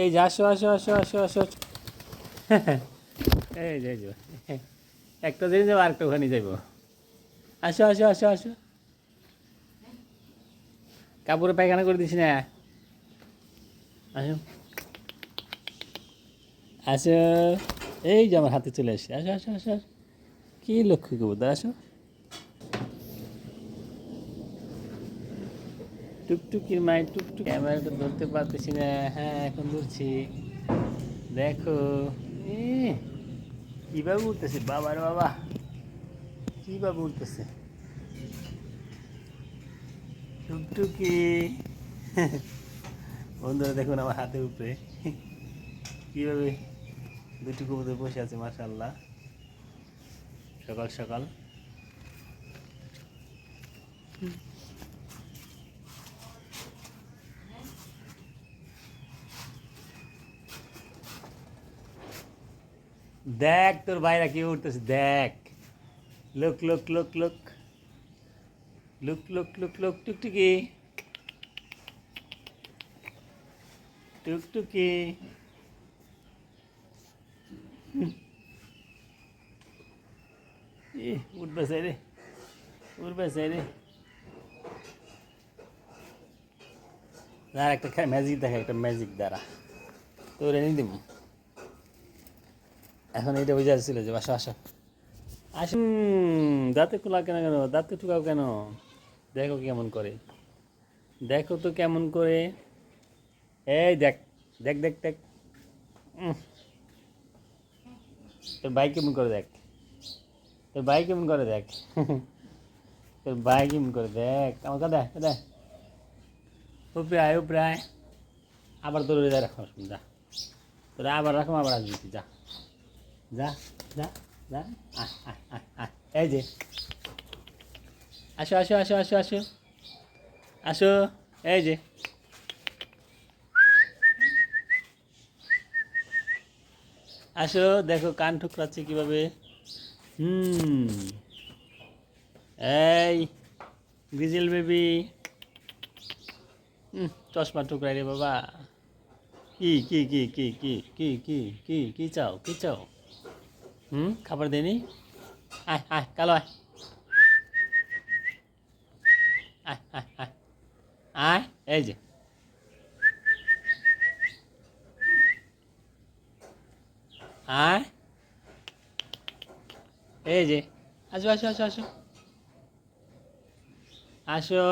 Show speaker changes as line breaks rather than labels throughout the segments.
এই যে, আসো আসো আসো আসো আসো। এই যে এই যে। একটা দিন যাব, আরেকটা ওখানে যাব আসো আসো আসো আসো। কাপড়ে পায়খানা করে দিস না। আসো। আসো। এই যে, আমার হাতে চলে আসছে আসো আসো আসো আসো। কি লক্ষ্য কবুতর, আসো। টুকটুকির মায়ের টুকটুক। ক্যামেরাটা ধরতে পারতেছি না। হ্যাঁ এখন ধরছি। দেখো। কীভাবে উঠতেছে? বাবার বাবা। কীভাবে উঠতেছে? টুকটুকি। বন্ধুরা, দেখুন আমার হাতে উপরে। কীভাবে দুটি কবুতর বসে আছে মাশাল্লাহ সকাল সকাল। দেখ তোর বাইরা কি উঠতেছে দেখ লোক লোক লোক লোক লুক লুক লুক লুক টুকটুকি টুকটুকি ই উঠবে চাই রে উঠবে চাই রে আর একটা ম্যাজিক দেখা একটা ম্যাজিক দ্বারা তোর এনে দিব এখন এইটা বুঝে আসছিল যে বাসা আসো। আসুন দাঁতে খোলা কেন কেন? দাঁতে ঠুকাও কেন? দেখো কেমন করে। দেখো তো কেমন করে। এই দেখ দেখ দেখ দেখ। তোর ভাই কেমন করে দেখ? তোর ভাই কেমন করে দেখ? তোর ভাই কেমন করে দেখ? আমার কথা দেখ উপরে আয় উপরে আয় আবার তোর যা, রাখো যা। তোরা আবার রাখো, আবার আসবি, যা। যা যা যা আয় আয় এই যে আসো আসো আসো আসো আসো আসো এই যে আসো দেখো কান ঠুকরাচ্ছে কীভাবে হুম এই গ্রিজেল বেবি চশমা টুকরাই রে বাবা কি কি কি কি কি কি কি কি কি চাও কি চাও হুম? খাবার দেনি আয় আয়, কালো আয়। আয় আয় আয়। আয়, এই যে। আয়। এই যে। আসো আসো আসো আসো। আসো।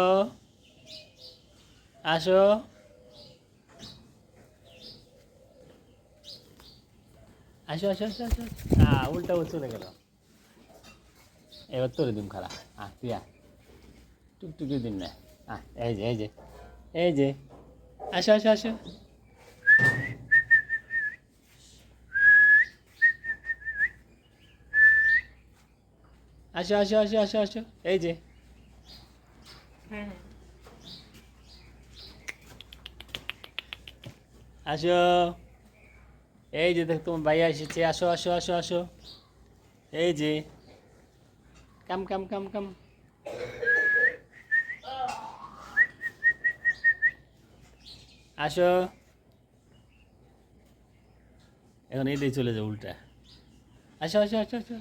আসো। আসো আসো আসো আসো হ্যাঁ উল্টা ও চলে গেল। এবার তোরে দিম খারাপ আহ তুই আয় টুকটুকি দিন না। আহ এই যে এই যে। এই যে। আসো আসো আসো। আসো আসো আসো আসো আসো। এই যে। আসো। এই যে দেখ তোমার ভাইয়া এসেছে, আসো আসো আসো আসো। এই যে। কাম কাম কাম কাম। আসো। এখন এইটাই চলে যাও উল্টা। আসো আসো আসো আসো।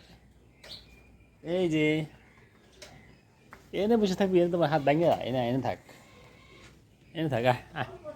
এই যে। এনে বসে থাকবি, এনে তোমার হাত ভাঙে এনে এনে থাক। এনে থাক আহ।